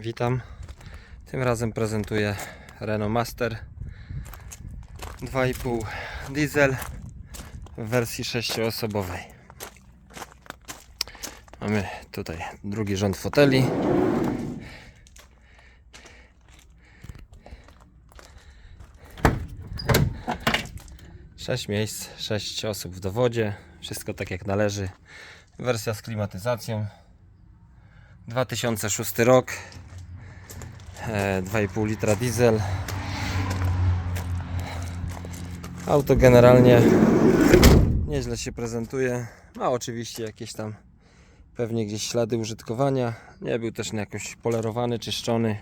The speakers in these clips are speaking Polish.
Witam. Tym razem prezentuję Renault Master 2,5 diesel w wersji 6-osobowej. Mamy tutaj drugi rząd foteli. Sześć miejsc, sześć osób w dowodzie. Wszystko tak jak należy. Wersja z klimatyzacją. 2006 rok. E, 2,5 litra diesel. Auto generalnie nieźle się prezentuje. Ma oczywiście jakieś tam pewnie gdzieś ślady użytkowania. Nie był też jakoś polerowany, czyszczony.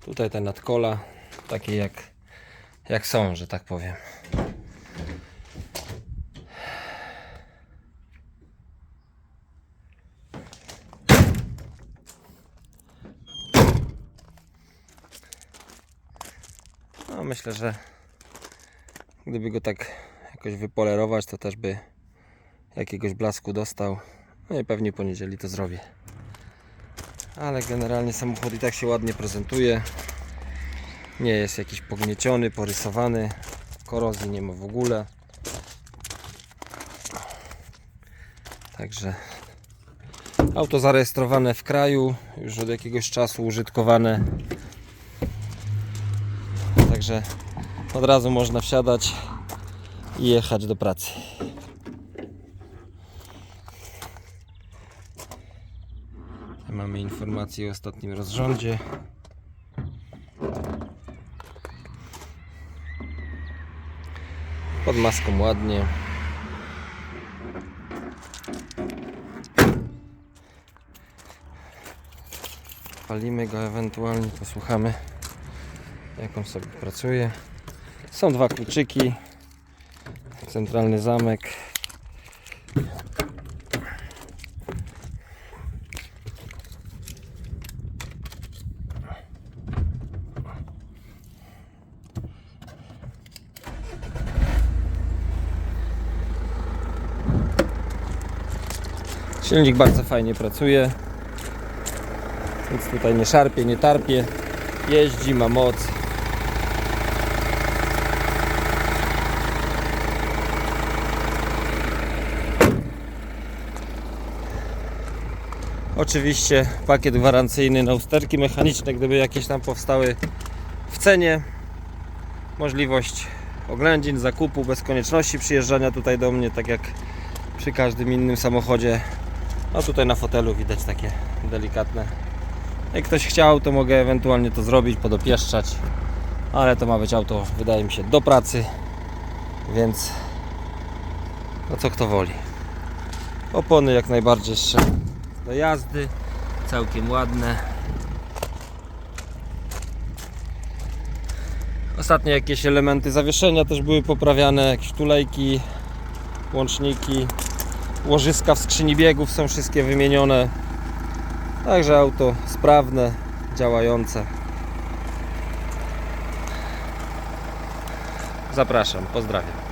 Tutaj te nadkola takie jak, jak są, że tak powiem. Myślę, że gdyby go tak jakoś wypolerować, to też by jakiegoś blasku dostał. No i pewnie po niedzieli to zrobię. Ale generalnie samochód i tak się ładnie prezentuje. Nie jest jakiś pognieciony, porysowany. Korozji nie ma w ogóle. Także auto zarejestrowane w kraju, już od jakiegoś czasu użytkowane. Także od razu można wsiadać i jechać do pracy. Mamy informację o ostatnim rozrządzie. Pod maską ładnie. Palimy go ewentualnie, posłuchamy jak on sobie pracuje. Są dwa kluczyki, centralny zamek. Silnik bardzo fajnie pracuje. Nic tutaj nie szarpie, nie tarpie. Jeździ, ma moc. Oczywiście pakiet gwarancyjny na usterki mechaniczne, gdyby jakieś tam powstały w cenie. Możliwość oględzin, zakupu bez konieczności przyjeżdżania tutaj do mnie, tak jak przy każdym innym samochodzie. No tutaj na fotelu widać takie delikatne. Jak ktoś chciał, to mogę ewentualnie to zrobić, podopieszczać. Ale to ma być auto, wydaje mi się, do pracy. Więc no co kto woli. Opony jak najbardziej jeszcze do jazdy. Całkiem ładne. Ostatnio jakieś elementy zawieszenia też były poprawiane, jakieś tulejki, łączniki, łożyska w skrzyni biegów są wszystkie wymienione. Także auto sprawne, działające. Zapraszam, pozdrawiam.